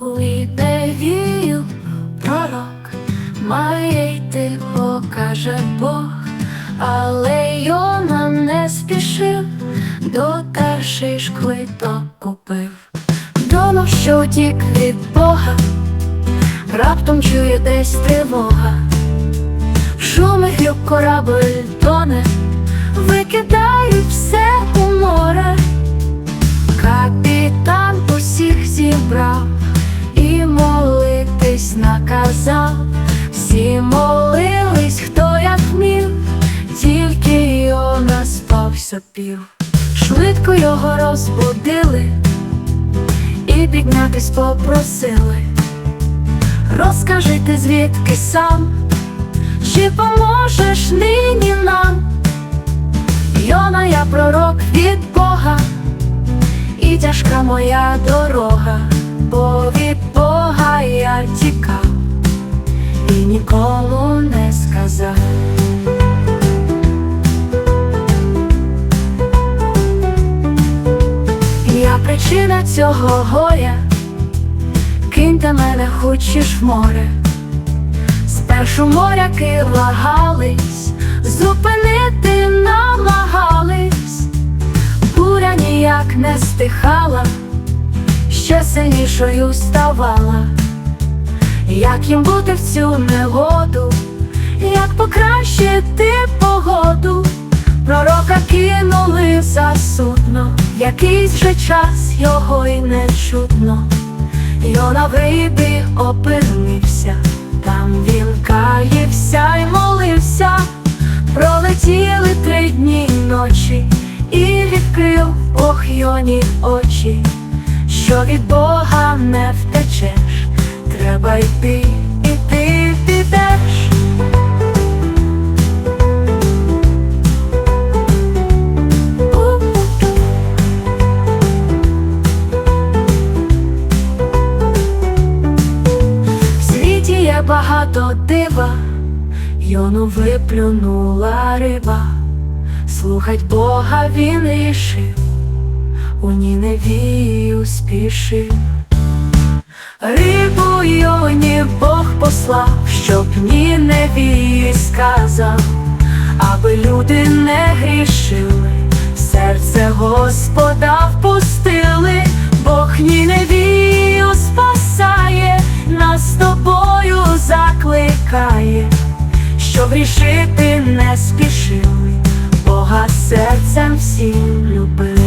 У Ідевію пророк. Має йти, покаже Бог, але Йона не спішив, до перший ж квиток купив. Думав, що утік від Бога, раптом чує десь тривога. В шумі грюк корабль тоне, викидають наказав. Всі молились, хто як вмів, тільки Йона спав сопів. Швидко його розбудили і піднятись попросили. Розкажи ти звідки сам, чи поможеш нині нам? Йона, я пророк від Бога і тяжка моя дорога, цього горя, киньте мене хочеш в море. Спершу моряки вагались, зупинити намагались, буря ніяк не стихала, ще сильнішою ставала. Як їм бути в цю негоду, як покращити погоду, пророка кинули за судно, якийсь же час його й не чутно. Йона в рибі опинився, там він каївся й молився, пролетіли три дні й ночі, і відкрив Бог Йоні очі, що від Бога не втечеш, треба йти, багато дива, Йону виплюнула риба, слухать Бога він рішив, у Ніневію спішив. Рибу Йоні Бог послав, щоб Ніневії сказав, аби люди не грішили, серце Господа впустили, Бог Ніневію закликає, щоб рішити не спішили, Бога серцем всім любили.